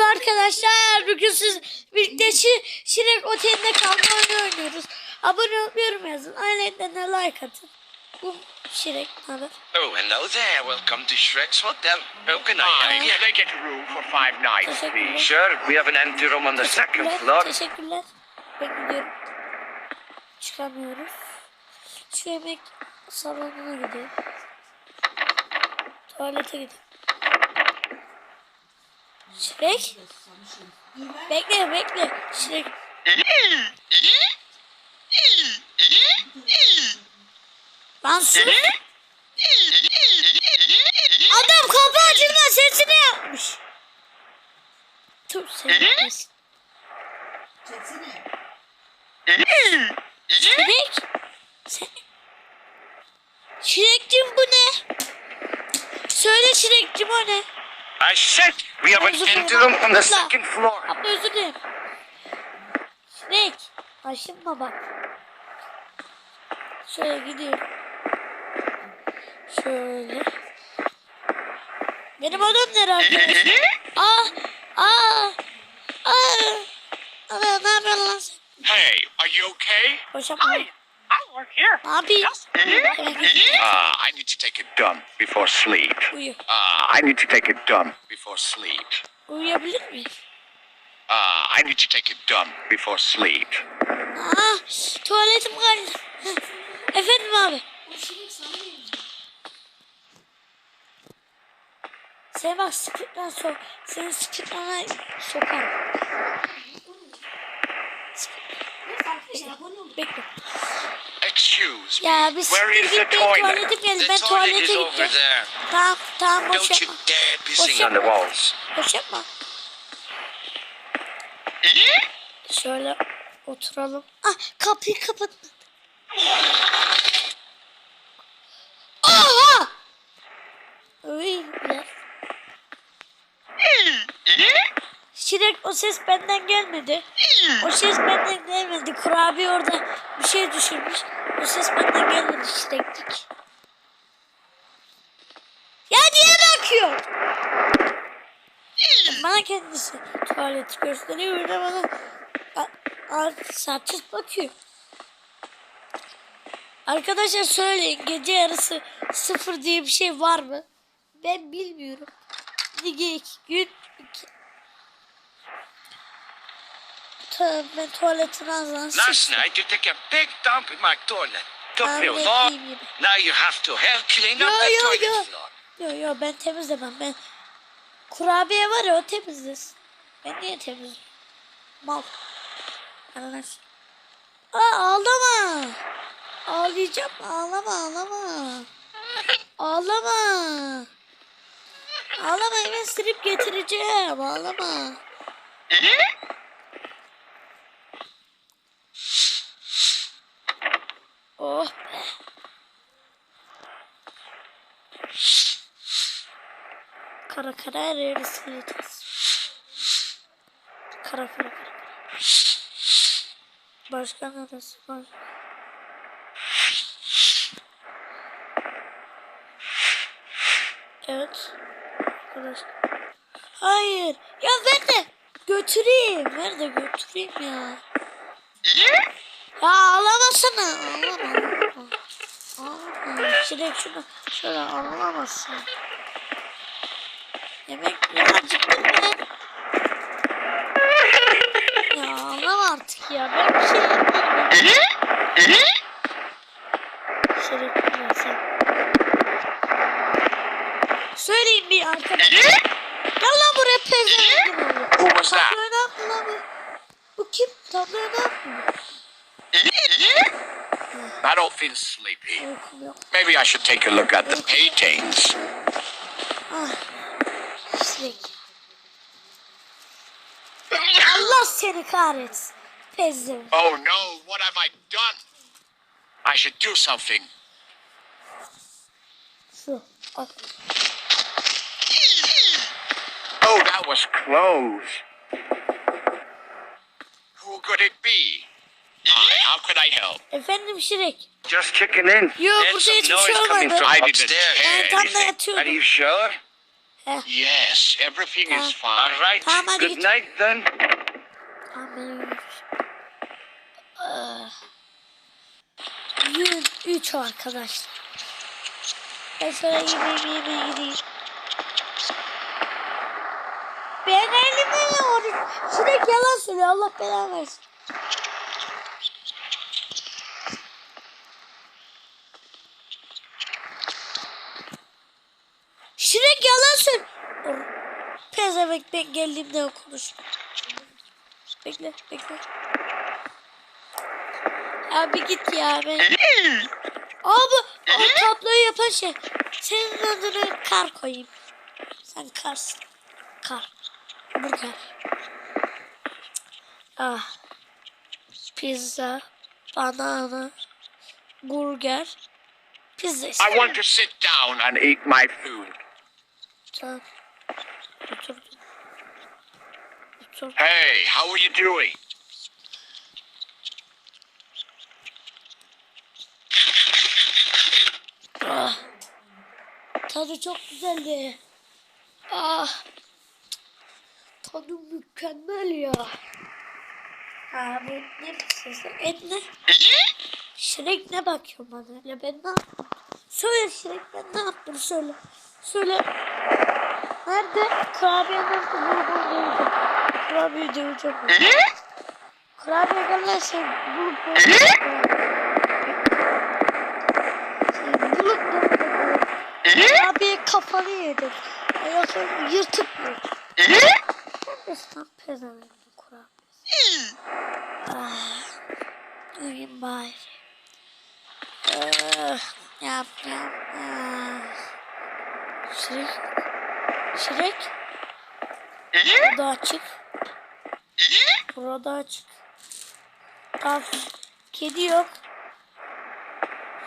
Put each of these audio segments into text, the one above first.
Merhaba arkadaşlar. Bugün siz birlikte Şi Şirek Oteli'nde kalma oyunu oynuyoruz. Abone olmayı yorum yazın. Ayrıca de like atın. Bu Şirek haber? Oh, hello there. Welcome to Shrek's Hotel. How can I help you? can I get a room for five nights, please? Sure, we have an empty room on the second floor. Teşekkürler. Ben gidiyorum. Çıkamıyoruz. Şu yemek salonuna gidiyorum. Tuvalete gidiyorum. Şirek. Bekle bekle. Şirek. Lan sus. Adam kapı açılma sesini yapmış. Dur sen yapmasın. Çilek. Sen... Çilekcim bu ne? Söyle çilekcim o ne? I said we have an room on the second floor. Abla özür dilerim. Çilek. Aşınma bak. Şöyle gidiyorum. Şöyle. Benim odam nere arkadaşlar? Aa! Aa! Aa! Aa! Ne yapıyorsun lan sen? Hey, are you okay? Boşa I work here. Ne yapayım? Uh, I need to take a dump before sleep. Uyu. Uh, I need to take a dump before sleep. Uyuyabilir miyim? Uh, I need to take a dump before sleep. Aa, tuvaletim geldi. Efendim abi. Sen bak sıkıntına sok. Seni sokar. Bekle. Excuse me. Ya biz Where is the tuvaletim geldi. The Ben tuvalete there. Tamam tamam boş yapma. Boş yapma. Boş yapma. Şöyle oturalım. Ah kapıyı kapat. Aha! Uy, biraz. Şirek o ses benden gelmedi. O ses benden gelmedi. Kurabiye orada bir şey düşürmüş. O ses benden gelmedi Şireklik. Ya niye bakıyor? Bana kendisi tuvalet gösteriyor. De bana a- a- sahipsiz bakıyor. Arkadaşlar söyleyin gece yarısı sıfır diye bir şey var mı? Ben bilmiyorum. Lige iki gün iki. Ben tuvaletin ağzından Last night you took a big dump in my toilet. Took Ben me iyiyim. Now you have to help clean up Yo, the yo, toilet yo. floor. Yo yo ben temizlemem ben. Kurabiye var ya o temizlesin. Ben niye temizleyeyim? Mal. Arkadaş. Aa ağlama. Ağlayacağım. Ağlama ağlama. Ağlama. Ağlama hemen strip getireceğim. Ağlama. Oh be. Kara kara her yeri sileceğiz. Kara kara kara. Başka neresi var? Evet. Arkadaşlar. Hayır. Ya ver de götüreyim. Ver de götüreyim ya. Ya ağlamasana. Ağlama. Ağlama. Ağlama. Şuraya şunu. Şöyle ağlamazsın. Yemek ya ağlama artık ya. Ben bir şey yapmadım. Şerefli sen. Söyleyin bir arkadaş. Gel lan buraya pezevenk. That? Tabloya ne yaptı lan bu? Bu kim? Tabloya ne yaptı? I don't feel sleepy. Maybe I should take a look at the paintings. Seni kahretsin. Pezevenk. Oh no, what have I done? I should do something. Şu. Al. Oh, that was close. Who could it be? Hi, how could I help? Efendim Şirek. Just checking in. Yo, There's burada some hiçbir noise şey coming olmadı. from I didn't upstairs. hear tam da anything. yatıyordum. Are you sure? Heh. Yes, everything is fine. All right. Tamam, hadi Good git. night then. Tamam ben uyumuş. Yün 3 arkadaşlar. Sonra yemeğimi yemeye gideyim. Ben elimi yoruyorum. Sürekli yalan söylüyor. Allah belanı versin. Sürekli yalan söylüyor. Pezevenk ben geldiğimde konuş. Bekle, bekle. Abi git ya ben. Abi o tabloyu yapan şey. Senin adını kar koyayım. Sen karsın. Kar. Burger. Ah. Pizza. Banana. Burger. Pizza I want to sit down and eat my food. Tamam. Oturdum. Hey, how are you doing? Ah. Tadı çok güzeldi. Ah. Tadı mükemmel ya. Ha bu ne pizzası? Et ne? Şirek ne bakıyor bana öyle ben ne yaptım? Söyle Şirek ben ne yaptım söyle. Söyle. Nerede? Kurabiye? Bunu bunu döveceğim. Kurabiye döveceğim. Kurabiye gelmezse bulup döveceğim. Şey, bulup döveceğim. Kurabiye kafanı yedim. Yoksa yırtık mı? Neredesin lan pezevenk kurabiyesi? Ah, bari. Ah, yap yap. Ah. Şirek. Şirek. Burada açık. Burada açık. Tamam. Kedi yok.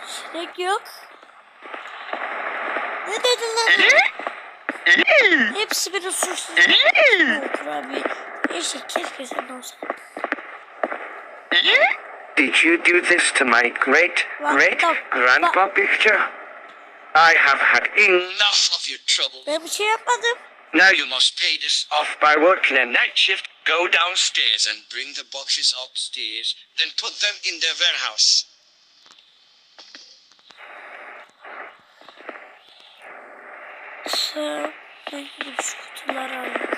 Şirek yok. Ne dedin lan? Hepsi bir suçsuz. Kurabiye. Eşek keşke sen olsa. Did you do this to my great great grandpa picture? I have had enough. Of your trouble. Ben bir şey yapmadım. Now You must pay this off by working a night shift. Go downstairs and bring the boxes upstairs. Then put them in the warehouse. Sen ben gidip şu kutuları alayım.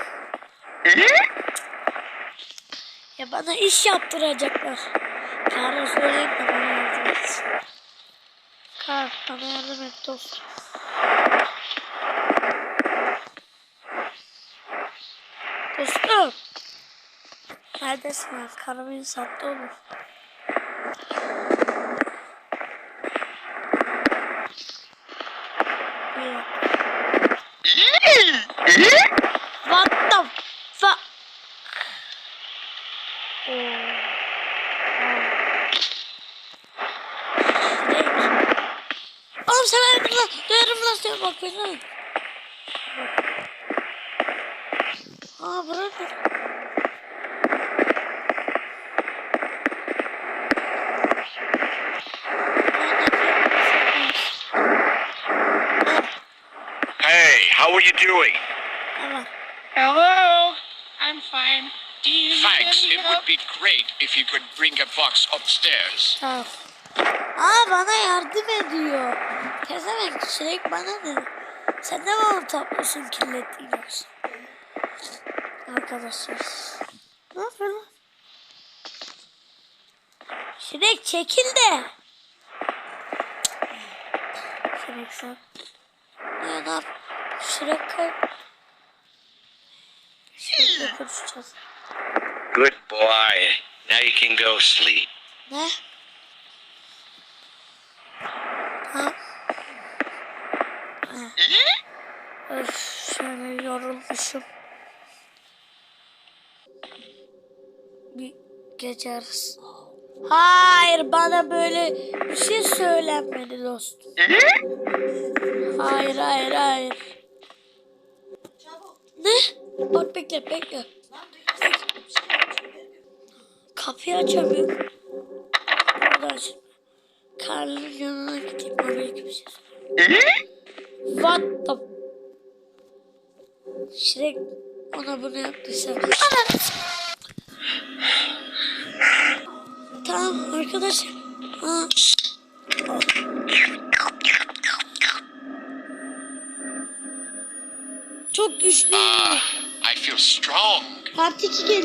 Ya bana iş yaptıracaklar. Kar'a söyleyeyim de bana yardım etsin. Kar bana yardım et dostum. Dostum. Neredesin? Karı beni sattı dakika. What the fuck? Oh. Oğlum sen öldün lan. Duyarım lan seni bak. Aa bırak. Hey, how are you doing? Tamam. Hello, I'm fine. Do you Thanks. It help? would be great if you could bring a box upstairs. Tamam. Aa bana yardım ediyor. Pezevenk sürekli bana dedi. Sen de bana tablosunu kirlettin yoksa. Arkadaşlar. Ne yapıyor lan? Şirek çekil de. Şirek sen. Ne yap? Konuşacağız. Good boy. Now you can go sleep. Ne? Ha? Ha. Öf, şöyle yorulmuşum. Bir gece arası. Hayır bana böyle bir şey söylenmedi dostum. Hayır hayır hayır. Ne? Bak bekle bekle. Kapıyı açamıyorum. Orada açın. Karl'ın yanına gideyim. Oraya şey söyleyeyim. What the... Şirek ona bunu yaptıysa. Ana! Tamam arkadaşlar. Aa. Çok güçlü. Part 2 geliyor.